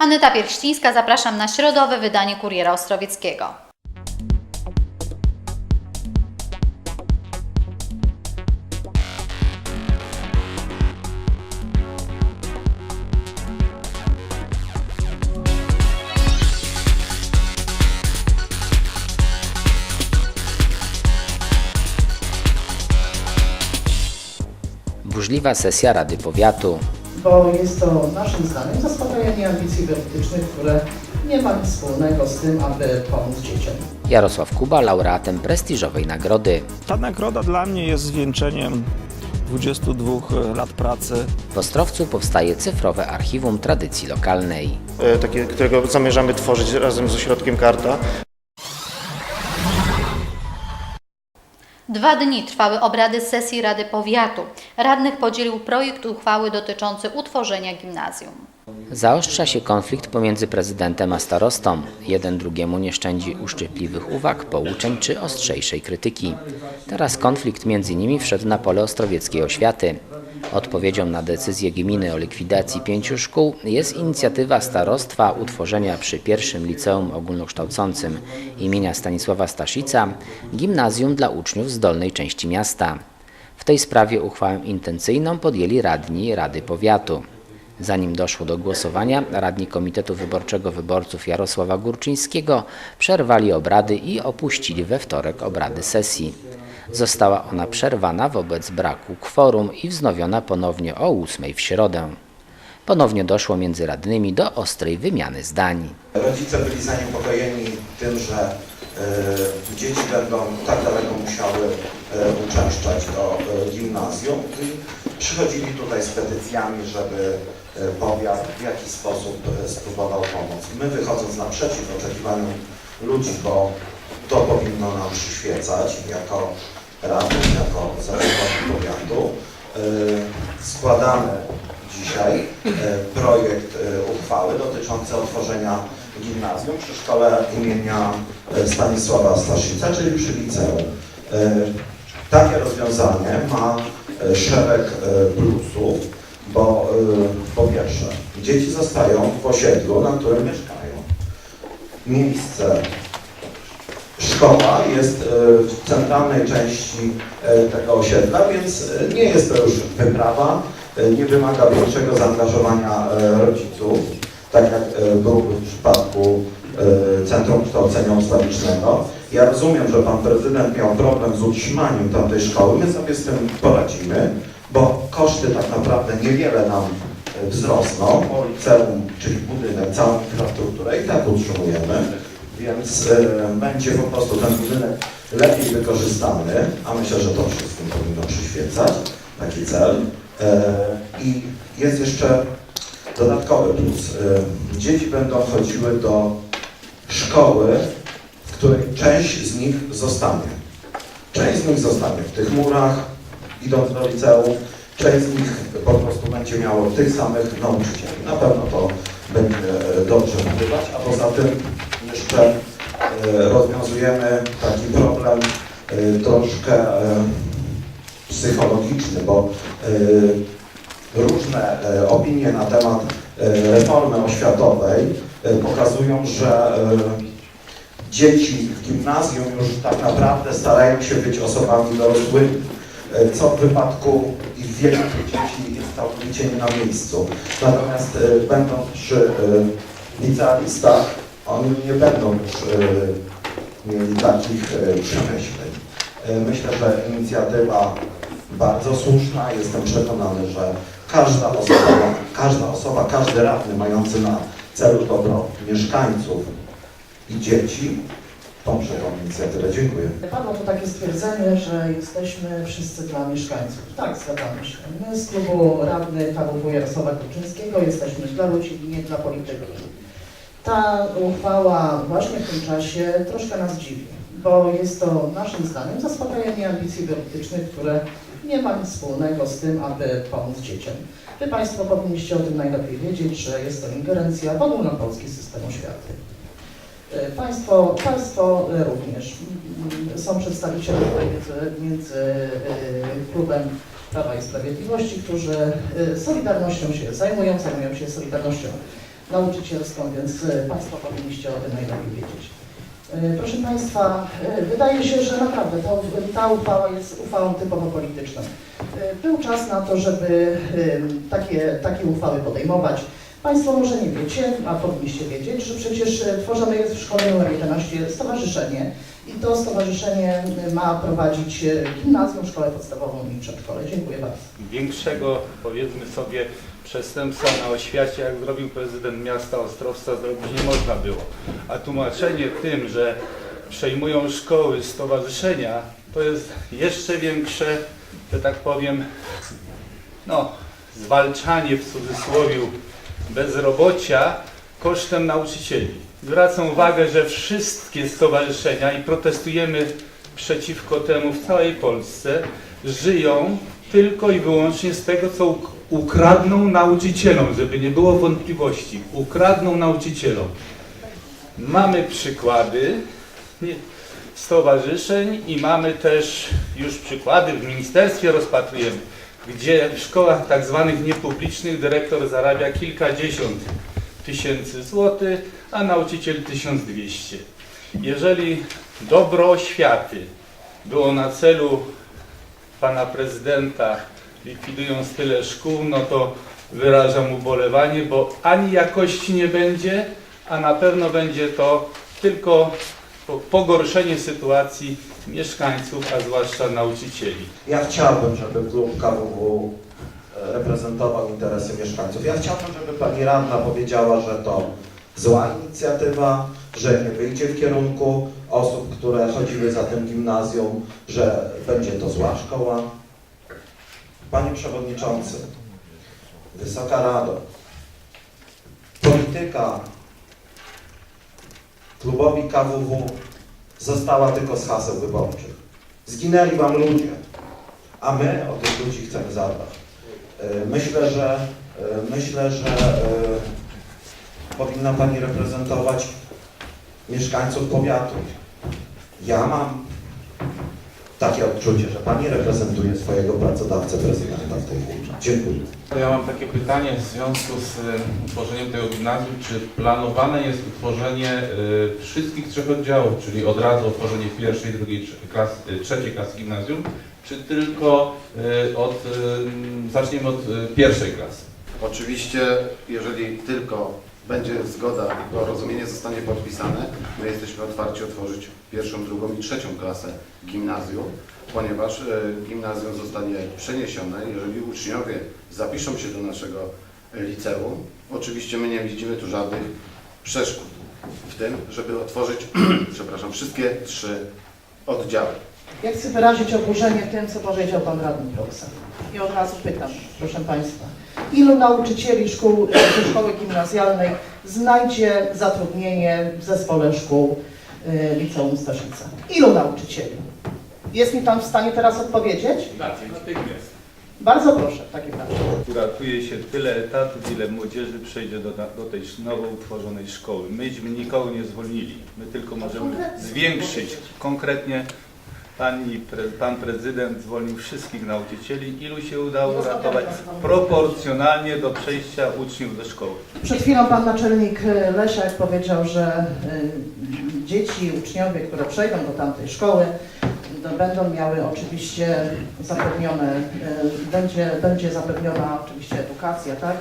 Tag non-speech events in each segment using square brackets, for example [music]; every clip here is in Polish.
Aneta Pierścińska, zapraszam na środowe wydanie Kuriera Ostrowieckiego. Burzliwa sesja Rady Powiatu. Bo jest to naszym zdaniem zaspokajanie ambicji politycznych, które nie ma nic wspólnego z tym, aby pomóc dzieciom. Jarosław Kuba laureatem prestiżowej nagrody. Ta nagroda dla mnie jest zwieńczeniem 22 lat pracy. W Ostrowcu powstaje cyfrowe archiwum tradycji lokalnej. e, takie, którego zamierzamy tworzyć razem z ośrodkiem Karta. Dwa dni trwały obrady sesji Rady Powiatu. Radnych podzielił projekt uchwały dotyczący utworzenia gimnazjum. Zaostrza się konflikt pomiędzy prezydentem a starostą. Jeden drugiemu nie szczędzi uszczypliwych uwag, pouczeń czy ostrzejszej krytyki. Teraz konflikt między nimi wszedł na pole ostrowieckiej oświaty. Odpowiedzią na decyzję gminy o likwidacji pięciu szkół jest inicjatywa starostwa utworzenia przy pierwszym liceum ogólnokształcącym imienia Stanisława Staszica gimnazjum dla uczniów z dolnej części miasta. W tej sprawie uchwałę intencyjną podjęli radni Rady Powiatu. Zanim doszło do głosowania, radni Komitetu Wyborczego Wyborców Jarosława Górczyńskiego przerwali obrady i opuścili we wtorek obrady sesji. Została ona przerwana wobec braku kworum i wznowiona ponownie o 8 w środę. Ponownie doszło między radnymi do ostrej wymiany zdań. Rodzice byli zaniepokojeni tym, że e, dzieci będą tak daleko musiały e, uczęszczać do e, gimnazjum przychodzili tutaj z petycjami, żeby e, powiat w jakiś sposób e, spróbował pomóc. My wychodząc naprzeciw oczekiwaniom ludzi, bo to powinno nam przyświecać jako radnych, jako zarządowi powiatu, e, składamy dzisiaj projekt uchwały dotyczący otworzenia gimnazjum przy szkole imienia Stanisława Staszica, czyli przy liceum. Takie rozwiązanie ma szereg e, plusów, bo e, po pierwsze dzieci zostają w osiedlu, na którym mieszkają. Miejsce Szkoła jest e, w centralnej części e, tego osiedla, więc e, nie jest to już wyprawa, e, nie wymaga większego zaangażowania e, rodziców, tak jak e, był w przypadku e, Centrum Kształcenia Ustawicznego. Ja rozumiem, że Pan Prezydent miał problem z utrzymaniem tamtej szkoły, my sobie z tym poradzimy, bo koszty tak naprawdę niewiele nam e, wzrosną, bo liceum, czyli budynek, całą infrastrukturę i tak utrzymujemy więc e, będzie po prostu ten budynek lepiej wykorzystany, a myślę, że to wszystkim powinno przyświecać, taki cel. I jest jeszcze dodatkowy plus. Dzieci będą chodziły do szkoły, w której część z nich zostanie. Część z nich zostanie w tych murach, idąc do liceum, część z nich po prostu będzie miało tych samych nauczycieli. Na pewno to będzie e, dobrze nabywać, a poza tym jeszcze e, rozwiązujemy taki problem e, troszkę psychologiczny, bo różne opinie na temat reformy oświatowej e, pokazują, że e, dzieci w gimnazjum już tak naprawdę starają się być osobami dorosłymi, e, co w wypadku ich wieku dzieci jest całkowicie nie na miejscu. Natomiast e, będąc przy e, licealistach, oni nie będą już e, mieli takich e, przemyśleń. E, Myślę, że inicjatywa bardzo słuszna. Jestem przekonany, że każda osoba, każda osoba, każdy radny mający na celu dobro mieszkańców i dzieci poprze tą inicjatywę. Dziękuję. Padło tu takie stwierdzenie, że jesteśmy wszyscy dla mieszkańców. Tak, zgadzamy się. My z klubu radnych KWW Jarosława Kuczyńskiego jesteśmy dla ludzi, nie dla polityki. Ta uchwała właśnie w tym czasie troszkę nas dziwi, bo jest to naszym zdaniem zaspokajanie ambicji politycznych, które nie ma nic wspólnego z tym, aby pomóc dzieciom. Wy Państwo powinniście o tym najlepiej wiedzieć, że jest to ingerencja w ogólnopolski system oświaty. E, Państwo, państwo również. Są przedstawiciele między, między e, klubem Prawa i Sprawiedliwości, którzy e, Solidarnością się zajmują, zajmują się Solidarnością nauczycielską, więc Państwo powinniście o tym najlepiej wiedzieć. E, Proszę Państwa, e, wydaje się, że naprawdę to, ta uchwała jest uchwałą typowo polityczną. E, Był czas na to, żeby takie, takie uchwały podejmować. Państwo może nie wiecie, a powinniście wiedzieć, że przecież tworzone jest w szkole nr 11 stowarzyszenie i to stowarzyszenie ma prowadzić gimnazjum, szkołę podstawową i przedszkole. Dziękuję bardzo. większego, powiedzmy sobie, przestępstwa na oświacie, jak zrobił prezydent miasta Ostrowca, zrobić nie można było. A tłumaczenie tym, że przejmują szkoły, stowarzyszenia, to jest jeszcze większe, że tak powiem, no, zwalczanie w cudzysłowie bezrobocia kosztem nauczycieli. Zwracam uwagę, że wszystkie stowarzyszenia i protestujemy przeciwko temu w całej Polsce, żyją tylko i wyłącznie z tego, co uk- ukradną nauczycielom, żeby nie było wątpliwości. Ukradną nauczycielom. Mamy przykłady stowarzyszeń i mamy też już przykłady w ministerstwie rozpatrujemy, gdzie w szkołach tak zwanych niepublicznych dyrektor zarabia kilkadziesiąt tysięcy złotych, a nauczyciel 1200. Jeżeli dobro oświaty było na celu pana prezydenta, likwidując tyle szkół, no to wyrażam ubolewanie, bo ani jakości nie będzie, a na pewno będzie to tylko po- pogorszenie sytuacji mieszkańców, a zwłaszcza nauczycieli. Ja chciałbym, żeby klub KWW e, reprezentował interesy mieszkańców. Ja chciałbym, żeby pani radna powiedziała, że to zła inicjatywa, że nie wyjdzie w kierunku osób, które chodziły za tym gimnazjum, że będzie to zła szkoła. Panie Przewodniczący, Wysoka Rado, polityka klubowi KWW została tylko z haseł wyborczych. Zginęli Wam ludzie, a my o tych ludzi chcemy zadbać. E, Myślę, że, e, myślę, że e, powinna Pani reprezentować mieszkańców powiatu. Ja mam takie odczucie, że Pani reprezentuje swojego pracodawcę prezydenta w tej chwili. Dziękuję. Ja mam takie pytanie w związku z y, utworzeniem tego gimnazjum. Czy planowane jest utworzenie y, wszystkich trzech oddziałów, czyli od razu otworzenie pierwszej, drugiej, klasy, y, trzeciej klasy gimnazjum, czy tylko od, zaczniemy od pierwszej klasy? Oczywiście, jeżeli tylko będzie zgoda i porozumienie zostanie podpisane, my jesteśmy otwarci otworzyć pierwszą, drugą i trzecią klasę gimnazjum, ponieważ e, gimnazjum zostanie przeniesione, jeżeli uczniowie zapiszą się do naszego liceum. Oczywiście my nie widzimy tu żadnych przeszkód w tym, żeby otworzyć, [clears throat] przepraszam, wszystkie trzy oddziały. Ja chcę wyrazić oburzenie tym, co powiedział Pan Radny Profesor. I od razu pytam, proszę Państwa, ilu nauczycieli szkół, szkoły gimnazjalnej znajdzie zatrudnienie w zespole szkół y, Liceum Staszica? Ilu nauczycieli? Jest mi Pan w stanie teraz odpowiedzieć? Natychmiast. Bardzo proszę w takim razie. Uratuje się tyle etatów, ile młodzieży przejdzie do, do tej nowo utworzonej szkoły. Myśmy nikogo nie zwolnili. My tylko możemy zwiększyć. Konkretnie pani, pre, pan prezydent zwolnił wszystkich nauczycieli. Ilu się udało uratować? Proporcjonalnie do przejścia uczniów do szkoły. Przed chwilą Pan Naczelnik Lesiak powiedział, że y, dzieci, uczniowie, które przejdą do tamtej szkoły, no, będą miały oczywiście zapewnione, y, będzie, będzie zapewniona oczywiście edukacja, tak?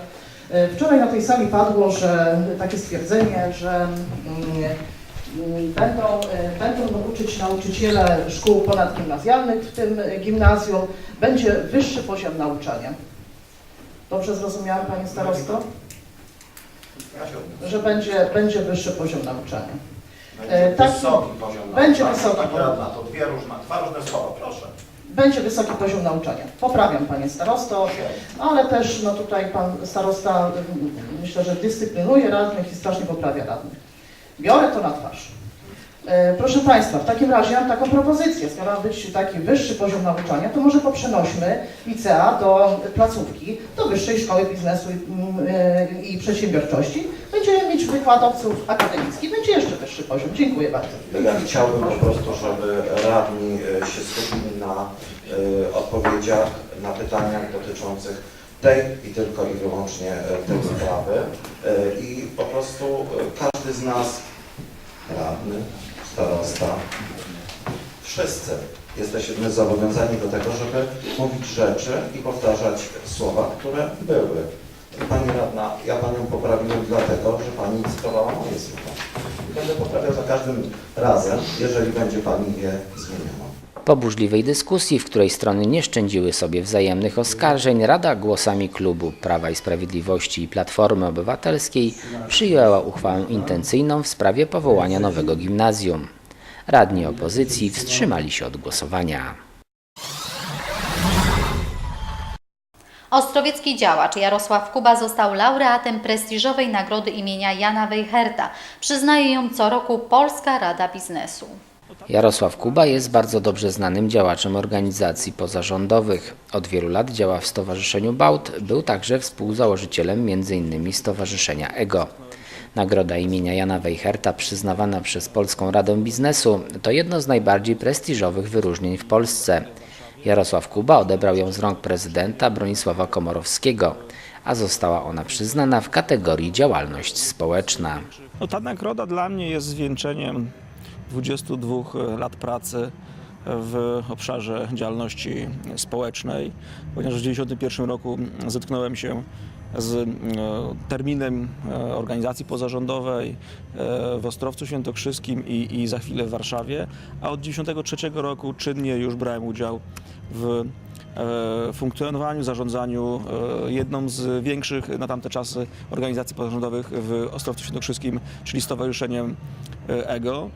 Y, Wczoraj na tej sali padło, że takie stwierdzenie, że mm, będą, y, będą uczyć nauczyciele szkół ponadgimnazjalnych w tym gimnazjum, będzie wyższy poziom nauczania. Dobrze zrozumiałam Panie Starosto? że będzie, będzie wyższy poziom nauczania. E, tak, Wysoki poziom będzie nauczania. wysoki poziom. to dwie różne, dwa różne słowa, proszę. Będzie wysoki poziom nauczania. Poprawiam Panie Starosto, ale też no tutaj Pan Starosta mm, myślę, że dyscyplinuje radnych i strasznie poprawia radnych. Biorę to na twarz. E, Proszę Państwa, w takim razie mam taką propozycję. Skoro ma być taki wyższy poziom nauczania, to może poprzenośmy licea do placówki, do Wyższej Szkoły Biznesu i, mm, e, Przedsiębiorczości. Będziemy mieć wykładowców akademickich, będzie jeszcze wyższy poziom. Dziękuję bardzo. Ja chciałbym po prostu, żeby radni e, się skupili na odpowiedziach na pytaniach dotyczących tej i tylko i wyłącznie tej sprawy. I po prostu każdy z nas, radny, starosta, wszyscy jesteśmy zobowiązani do tego, żeby mówić rzeczy i powtarzać słowa, które były. Pani radna, ja Panią poprawiłem dlatego, że Pani cytowała moje słowa. Będę poprawiał za każdym razem, jeżeli będzie Pani je zmieniała. Po burzliwej dyskusji, w której strony nie szczędziły sobie wzajemnych oskarżeń, Rada głosami klubu Prawa i Sprawiedliwości i Platformy Obywatelskiej przyjęła uchwałę intencyjną w sprawie powołania nowego gimnazjum. Radni opozycji wstrzymali się od głosowania. Ostrowiecki działacz Jarosław Kuba został laureatem prestiżowej nagrody imienia Jana Weicherta. Przyznaje ją co roku Polska Rada Biznesu. Jarosław Kuba jest bardzo dobrze znanym działaczem organizacji pozarządowych. Od wielu lat działa w Stowarzyszeniu Bałt, był także współzałożycielem m.in. Stowarzyszenia EGO. Nagroda imienia Jana Weicherta przyznawana przez Polską Radę Biznesu to jedno z najbardziej prestiżowych wyróżnień w Polsce. Jarosław Kuba odebrał ją z rąk prezydenta Bronisława Komorowskiego, a została ona przyznana w kategorii działalność społeczna. No, ta nagroda dla mnie jest zwieńczeniem 22 lat pracy w obszarze działalności społecznej, ponieważ w 1991 roku zetknąłem się z e, terminem e, organizacji pozarządowej e, w Ostrowcu Świętokrzyskim i, i za chwilę w Warszawie, a od 1993 roku czynnie już brałem udział w e, funkcjonowaniu, zarządzaniu e, jedną z większych na tamte czasy organizacji pozarządowych w Ostrowcu Świętokrzyskim, czyli Stowarzyszeniem e, EGO.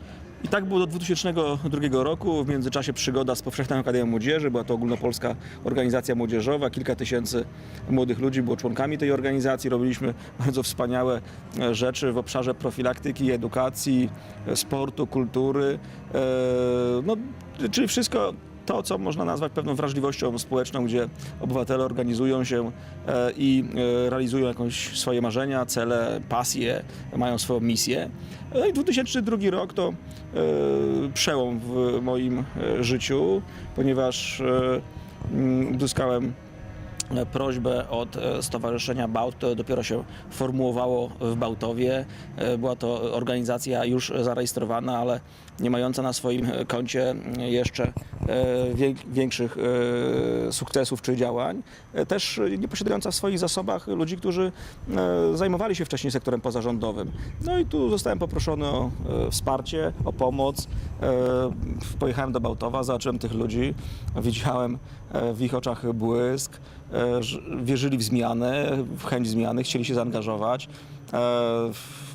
I tak było do 2002 roku. W międzyczasie przygoda z Powszechną Akademią Młodzieży. Była to ogólnopolska organizacja młodzieżowa. Kilka tysięcy młodych ludzi było członkami tej organizacji. Robiliśmy bardzo wspaniałe e, rzeczy w obszarze profilaktyki, edukacji, e, sportu, kultury. E, No, czyli wszystko to, co można nazwać pewną wrażliwością społeczną, gdzie obywatele organizują się e, i e, realizują jakąś swoje marzenia, cele, pasje, mają swoją misję. No i 2002 rok to przełom w moim życiu, ponieważ uzyskałem prośbę od e, Stowarzyszenia Bałt, to dopiero się formułowało w Bałtowie. E, Była to organizacja już zarejestrowana, ale nie mająca na swoim koncie jeszcze e, większych sukcesów czy działań. Też nie posiadająca w swoich zasobach ludzi, którzy zajmowali się wcześniej sektorem pozarządowym. No i tu zostałem poproszony o wsparcie, o pomoc. Pojechałem do Bałtowa, zobaczyłem tych ludzi, widziałem w ich oczach błysk, wierzyli w zmianę, w chęć zmiany, chcieli się zaangażować.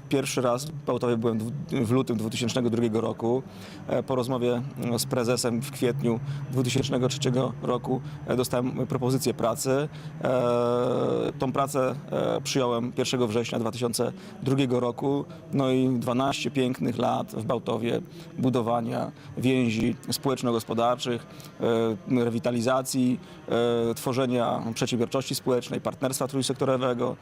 Pierwszy raz w Bałtowie byłem w lutym 2002 roku. E, Po rozmowie mm, z prezesem w kwietniu 2003 roku e, dostałem propozycję pracy. E, Tą pracę przyjąłem 1 września 2002 roku. No i 12 pięknych lat w Bałtowie budowania więzi społeczno-gospodarczych, rewitalizacji, tworzenia przedsiębiorczości społecznej, partnerstwa trójsektorowego,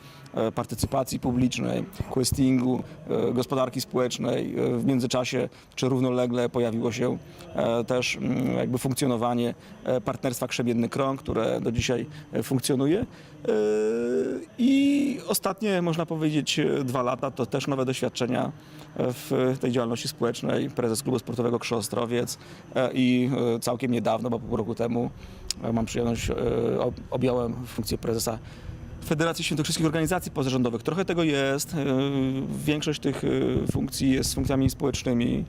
partycypacji publicznej, questingu, e, gospodarki społecznej. E, W międzyczasie, czy równolegle pojawiło się e, też mm, jakby funkcjonowanie partnerstwa Krzemienny Krąg, które do dzisiaj funkcjonuje. I ostatnie, można powiedzieć, dwa lata to też nowe doświadczenia w tej działalności społecznej. Prezes Klubu Sportowego Krzy Ostrowiec e, i całkiem niedawno, bo pół roku temu mam przyjemność, ob- objąłem funkcję prezesa Federacji Świętokrzyskich Organizacji Pozarządowych. Trochę tego jest. e, Większość tych e, funkcji jest funkcjami społecznymi.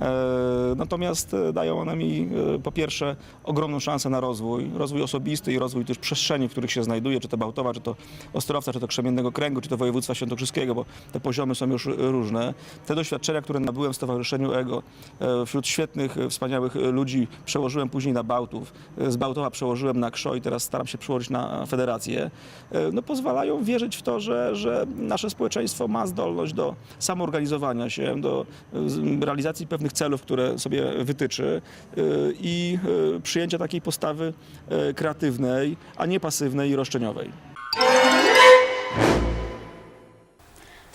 E, Natomiast e, dają one mi e, po pierwsze ogromną szansę na rozwój, rozwój osobisty i rozwój też przestrzeni, w których się znajduję, czy to Bałtowa, czy to Ostrowca, czy to Krzemiennego Kręgu, czy to województwa świętokrzyskiego, bo te poziomy są już różne. Te doświadczenia, które nabyłem w Stowarzyszeniu EGO, wśród świetnych, wspaniałych ludzi przełożyłem później na Bałtów. Z Bałtowa przełożyłem na Krzo i teraz staram się przełożyć na Federację. No, pozwalają wierzyć w to, że, że nasze społeczeństwo ma zdolność do samoorganizowania się, do realizacji pewnych celów, które sobie wytyczy e, i e, przyjęcia takiej postawy e, kreatywnej, a nie pasywnej i roszczeniowej.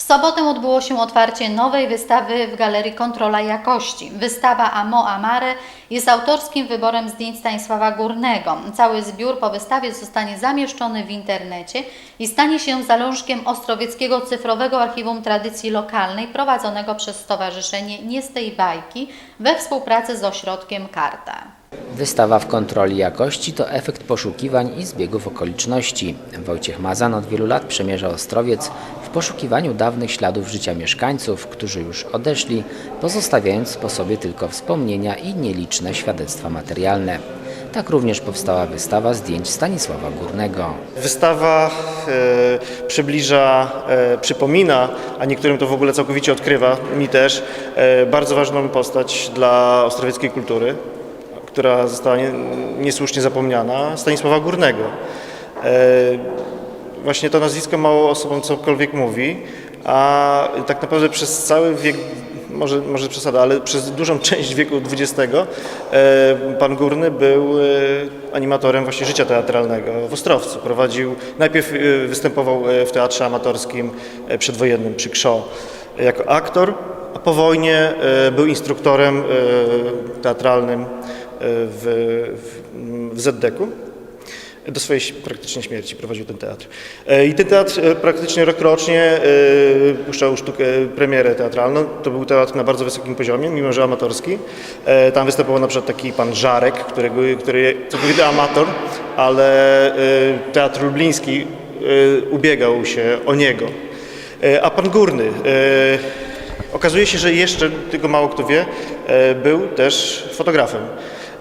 Sobotę odbyło się otwarcie nowej wystawy w Galerii Kontrola Jakości. Wystawa Amo Amare jest autorskim wyborem zdjęć Stanisława Górnego. Cały zbiór po wystawie zostanie zamieszczony w internecie i stanie się zalążkiem Ostrowieckiego Cyfrowego Archiwum Tradycji Lokalnej prowadzonego przez Stowarzyszenie Nie z tej bajki we współpracy z ośrodkiem Karta. Wystawa w kontroli jakości to efekt poszukiwań i zbiegów okoliczności. Wojciech Mazan od wielu lat przemierza Ostrowiec w poszukiwaniu dawnych śladów życia mieszkańców, którzy już odeszli, pozostawiając po sobie tylko wspomnienia i nieliczne świadectwa materialne. Tak również powstała wystawa zdjęć Stanisława Górnego. Wystawa e, przybliża, e, przypomina, a niektórym to w ogóle całkowicie odkrywa, mi też, e, bardzo ważną postać dla ostrowieckiej kultury, która została nie, niesłusznie zapomniana, Stanisława Górnego. E, właśnie to nazwisko mało osobom cokolwiek mówi, a tak naprawdę przez cały wiek, może, może przesada, ale przez dużą [laughs] część wieku XX e, pan Górny był e, animatorem właśnie życia teatralnego w Ostrowcu. Prowadził, najpierw występował w teatrze amatorskim przedwojennym przy KSZO jako aktor, a po wojnie był instruktorem teatralnym w, w, ZDK-u. Do swojej praktycznie śmierci prowadził ten teatr. E, I ten teatr e, praktycznie rokrocznie e, puszczał sztukę, premierę teatralną. To był teatr na bardzo wysokim poziomie, mimo że amatorski. Tam występował na przykład taki pan Żarek, którego, który całkowity amator, ale teatr lubliński ubiegał się o niego. A pan Górny, okazuje się, że jeszcze, tego mało kto wie, był też fotografem.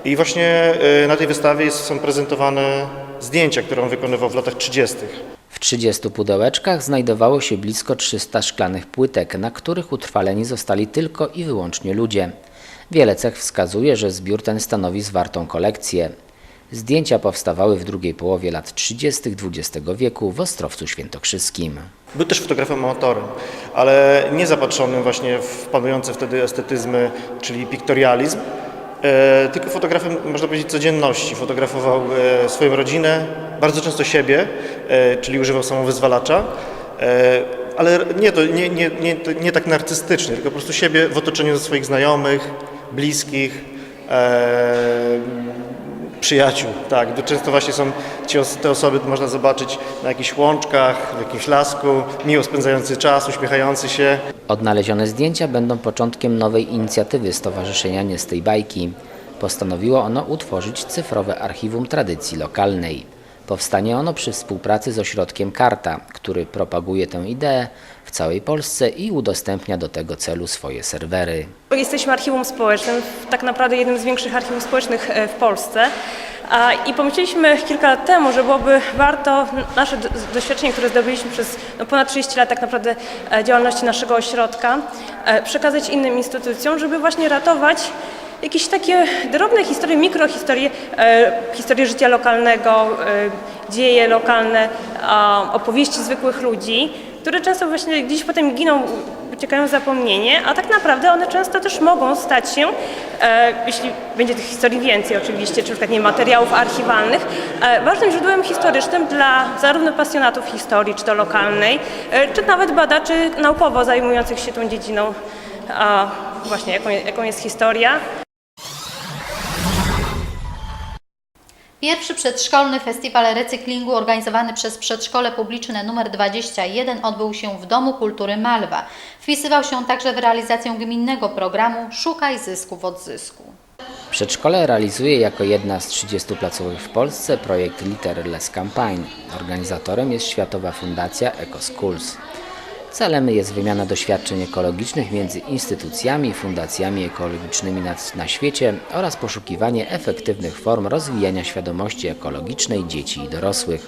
I właśnie e, na tej wystawie są prezentowane zdjęcia, które on wykonywał w latach 30. W 30 pudełeczkach znajdowało się blisko 300 szklanych płytek, na których utrwaleni zostali tylko i wyłącznie ludzie. Wiele cech wskazuje, że zbiór ten stanowi zwartą kolekcję. Zdjęcia powstawały w drugiej połowie lat 30. XX wieku w Ostrowcu Świętokrzyskim. Był też fotografem amatorem, ale nie zapatrzonym właśnie w panujące wtedy estetyzmy, czyli piktorializm, tylko fotografem, można powiedzieć, codzienności. Fotografował e, swoją rodzinę, bardzo często siebie, e, czyli używał samowyzwalacza, e, ale nie, to, nie, nie, nie, nie tak narcystycznie, tylko po prostu siebie w otoczeniu swoich znajomych, bliskich, e, przyjaciół, tak. To Często właśnie są ci, te osoby, można zobaczyć na jakichś łączkach, w jakimś lasku, miło spędzający czas, uśmiechający się. Odnalezione zdjęcia będą początkiem nowej inicjatywy Stowarzyszenia Nie z tej bajki. Postanowiło ono utworzyć cyfrowe archiwum tradycji lokalnej. Powstanie ono przy współpracy z ośrodkiem Karta, który propaguje tę ideę w całej Polsce i udostępnia do tego celu swoje serwery. Jesteśmy archiwum społecznym, tak naprawdę jednym z większych archiwów społecznych e, w Polsce. I pomyśleliśmy kilka lat temu, że byłoby warto nasze do- doświadczenie, które zdobyliśmy przez no, ponad 30 lat tak naprawdę e, działalności naszego ośrodka, e, przekazać innym instytucjom, żeby właśnie ratować jakieś takie drobne historie, mikrohistorie, e, historie życia lokalnego, e, dzieje lokalne, a, opowieści zwykłych ludzi, które często właśnie gdzieś potem giną, uciekają w zapomnienie, a tak naprawdę one często też mogą stać się, e, jeśli będzie tych historii więcej oczywiście, czy nie materiałów archiwalnych, e, ważnym źródłem historycznym dla zarówno pasjonatów historii, czy to lokalnej, e, czy nawet badaczy naukowo zajmujących się tą dziedziną, a właśnie jaką, jaką jest historia. Pierwszy przedszkolny festiwal recyklingu organizowany przez Przedszkole Publiczne nr 21 odbył się w Domu Kultury Malwa. Wpisywał się także w realizację gminnego programu Szukaj zysków od zysku. Przedszkole realizuje jako jedna z 30 placówek w Polsce projekt Literless Campaign. Organizatorem jest Światowa Fundacja EcoSchools. Celem jest wymiana doświadczeń ekologicznych między instytucjami i fundacjami ekologicznymi na, na świecie oraz poszukiwanie efektywnych form rozwijania świadomości ekologicznej dzieci i dorosłych.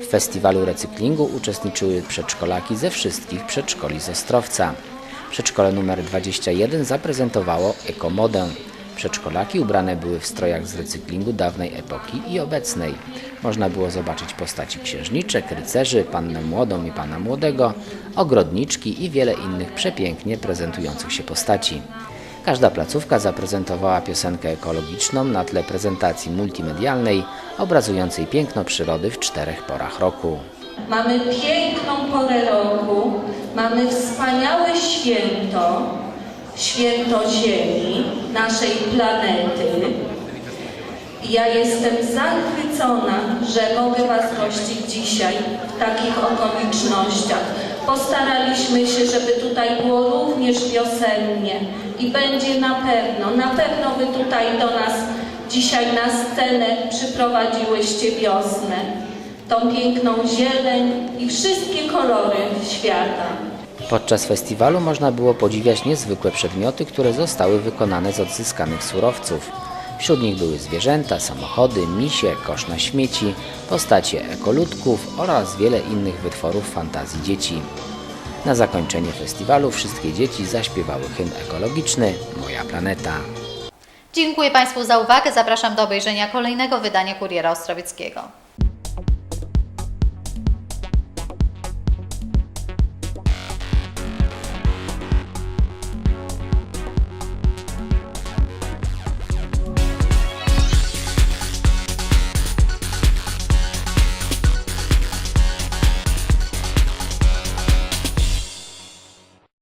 W festiwalu recyklingu uczestniczyły przedszkolaki ze wszystkich przedszkoli z Ostrowca. Przedszkole nr 21 zaprezentowało ekomodę. Przedszkolaki ubrane były w strojach z recyklingu dawnej epoki i obecnej. Można było zobaczyć postaci księżniczek, rycerzy, pannę młodą i pana młodego, ogrodniczki i wiele innych przepięknie prezentujących się postaci. Każda placówka zaprezentowała piosenkę ekologiczną na tle prezentacji multimedialnej obrazującej piękno przyrody w czterech porach roku. mamy piękną porę roku, mamy wspaniałe święto, święto Ziemi, naszej planety. Ja jestem zachwycona, że mogę Was gościć dzisiaj w takich okolicznościach. Postaraliśmy się, żeby tutaj było również wiosennie i będzie na pewno, na pewno Wy tutaj do nas dzisiaj na scenę przyprowadziłyście wiosnę, tą piękną zieleń i wszystkie kolory świata. Podczas festiwalu można było podziwiać niezwykłe przedmioty, które zostały wykonane z odzyskanych surowców. Wśród nich były zwierzęta, samochody, misie, kosz na śmieci, postacie ekoludków oraz wiele innych wytworów fantazji dzieci. Na zakończenie festiwalu wszystkie dzieci zaśpiewały hymn ekologiczny Moja planeta. Dziękuję Państwu za uwagę. Zapraszam do obejrzenia kolejnego wydania Kuriera Ostrowieckiego.